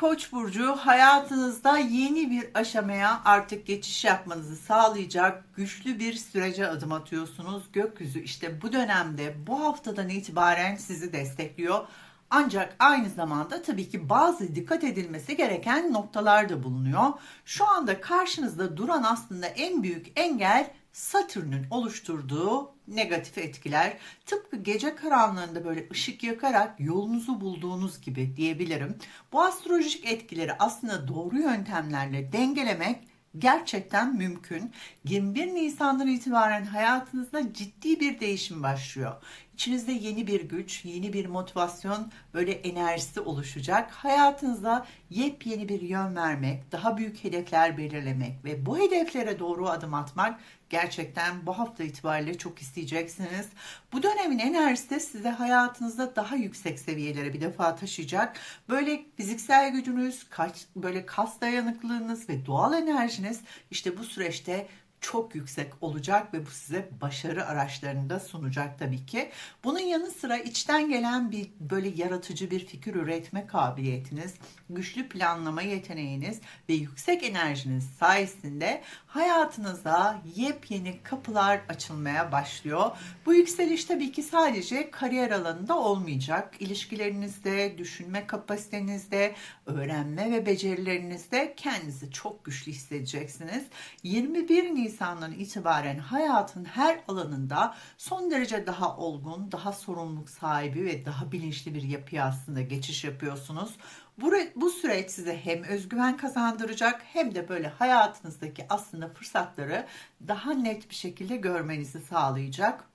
Koç burcu hayatınızda yeni bir aşamaya artık geçiş yapmanızı sağlayacak güçlü bir sürece adım atıyorsunuz. Gökyüzü işte bu dönemde bu haftadan itibaren sizi destekliyor. Ancak aynı zamanda tabii ki bazı dikkat edilmesi gereken noktalar da bulunuyor. Şu anda karşınızda duran aslında en büyük engel Satürn'ün oluşturduğu negatif etkiler. Tıpkı gece karanlığında böyle ışık yakarak yolunuzu bulduğunuz gibi diyebilirim. Bu astrolojik etkileri aslında doğru yöntemlerle dengelemek gerçekten mümkün. 21 Nisan'dan itibaren hayatınızda ciddi bir değişim başlıyor. İçinizde yeni bir güç, yeni bir motivasyon, böyle enerjisi oluşacak. Hayatınıza yepyeni bir yön vermek, daha büyük hedefler belirlemek ve bu hedeflere doğru adım atmak gerçekten bu hafta itibariyle çok isteyeceksiniz. Bu dönemin enerjisi de size hayatınızda daha yüksek seviyelere bir defa taşıyacak. Böyle fiziksel gücünüz, kaç, böyle kas dayanıklılığınız ve doğal enerjiniz işte bu süreçte çok yüksek olacak ve bu size başarı araçlarını da sunacak tabii ki. Bunun yanı sıra içten gelen bir böyle yaratıcı bir fikir üretme kabiliyetiniz, güçlü planlama yeteneğiniz ve yüksek enerjiniz sayesinde hayatınıza yepyeni kapılar açılmaya başlıyor. Bu yükseliş tabii ki sadece kariyer alanında olmayacak. İlişkilerinizde, düşünme kapasitenizde, öğrenme ve becerilerinizde kendinizi çok güçlü hissedeceksiniz. 21 Nisan Nisan'dan itibaren hayatın her alanında son derece daha olgun, daha sorumluluk sahibi ve daha bilinçli bir yapıya aslında geçiş yapıyorsunuz. Bu, bu süreç size hem özgüven kazandıracak hem de böyle hayatınızdaki aslında fırsatları daha net bir şekilde görmenizi sağlayacak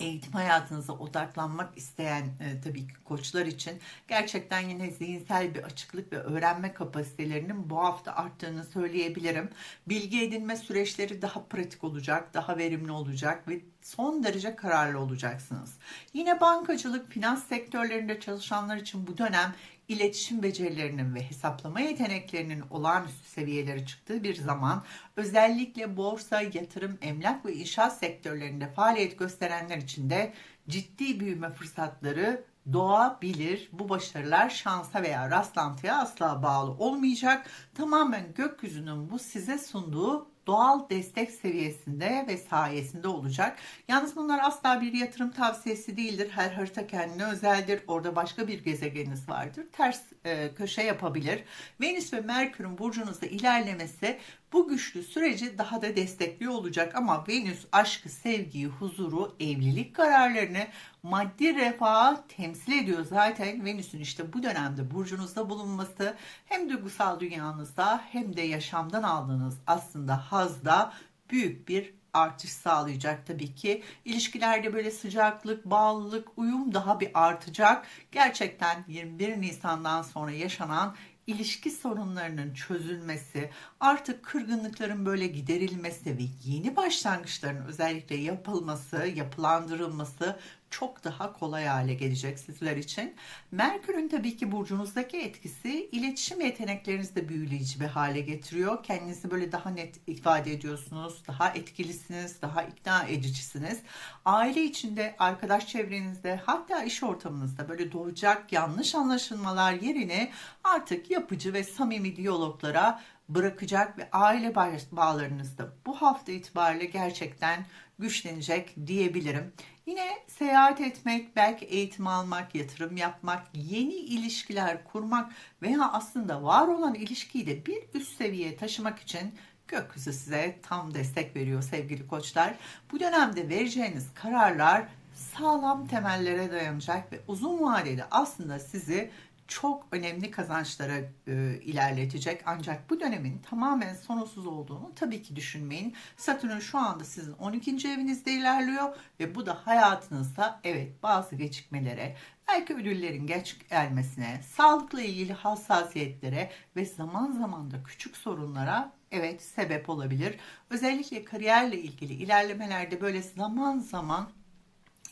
eğitim hayatınıza odaklanmak isteyen e, tabii ki koçlar için gerçekten yine zihinsel bir açıklık ve öğrenme kapasitelerinin bu hafta arttığını söyleyebilirim. Bilgi edinme süreçleri daha pratik olacak, daha verimli olacak ve son derece kararlı olacaksınız. Yine bankacılık, finans sektörlerinde çalışanlar için bu dönem iletişim becerilerinin ve hesaplama yeteneklerinin olağanüstü seviyeleri çıktığı bir zaman özellikle borsa, yatırım, emlak ve inşaat sektörlerinde faaliyet gösterenler için de ciddi büyüme fırsatları doğabilir. Bu başarılar şansa veya rastlantıya asla bağlı olmayacak. Tamamen gökyüzünün bu size sunduğu doğal destek seviyesinde ve sayesinde olacak. Yalnız bunlar asla bir yatırım tavsiyesi değildir. Her harita kendine özeldir. Orada başka bir gezegeniniz vardır. Ters e, köşe yapabilir. Venüs ve Merkür'ün burcunuzda ilerlemesi bu güçlü süreci daha da destekliyor olacak ama Venüs aşkı, sevgiyi, huzuru, evlilik kararlarını, maddi refahı temsil ediyor zaten. Venüs'ün işte bu dönemde burcunuzda bulunması hem duygusal dünyanızda hem de yaşamdan aldığınız aslında hazda büyük bir artış sağlayacak tabii ki. İlişkilerde böyle sıcaklık, bağlılık, uyum daha bir artacak. Gerçekten 21 Nisan'dan sonra yaşanan ilişki sorunlarının çözülmesi, artık kırgınlıkların böyle giderilmesi ve yeni başlangıçların özellikle yapılması, yapılandırılması çok daha kolay hale gelecek sizler için. Merkür'ün tabii ki burcunuzdaki etkisi iletişim yeteneklerinizi de büyüleyici bir hale getiriyor. Kendinizi böyle daha net ifade ediyorsunuz, daha etkilisiniz, daha ikna edicisiniz. Aile içinde, arkadaş çevrenizde, hatta iş ortamınızda böyle doğacak yanlış anlaşılmalar yerine artık yapıcı ve samimi diyaloglara bırakacak ve aile bağlarınız da bu hafta itibariyle gerçekten güçlenecek diyebilirim. Yine seyahat etmek, belki eğitim almak, yatırım yapmak, yeni ilişkiler kurmak veya aslında var olan ilişkiyi de bir üst seviyeye taşımak için gökyüzü size tam destek veriyor sevgili koçlar. Bu dönemde vereceğiniz kararlar sağlam temellere dayanacak ve uzun vadede aslında sizi çok önemli kazançlara e, ilerletecek. Ancak bu dönemin tamamen sonsuz olduğunu tabii ki düşünmeyin. Satürn şu anda sizin 12. evinizde ilerliyor ve bu da hayatınızda evet bazı gecikmelere, belki ödüllerin geç gelmesine, sağlıkla ilgili hassasiyetlere ve zaman zaman da küçük sorunlara evet sebep olabilir. Özellikle kariyerle ilgili ilerlemelerde böyle zaman zaman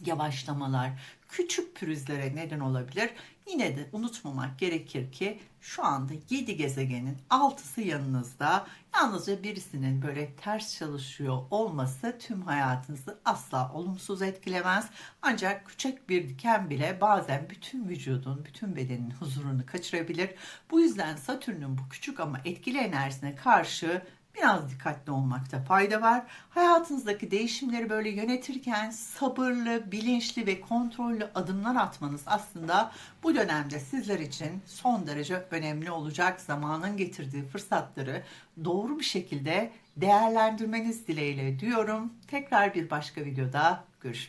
yavaşlamalar, küçük pürüzlere neden olabilir. Yine de unutmamak gerekir ki şu anda 7 gezegenin 6'sı yanınızda. Yalnızca birisinin böyle ters çalışıyor olması tüm hayatınızı asla olumsuz etkilemez. Ancak küçük bir diken bile bazen bütün vücudun, bütün bedenin huzurunu kaçırabilir. Bu yüzden Satürn'ün bu küçük ama etkili enerjisine karşı biraz dikkatli olmakta fayda var. Hayatınızdaki değişimleri böyle yönetirken sabırlı, bilinçli ve kontrollü adımlar atmanız aslında bu dönemde sizler için son derece önemli olacak. Zamanın getirdiği fırsatları doğru bir şekilde değerlendirmeniz dileğiyle diyorum. Tekrar bir başka videoda görüşmek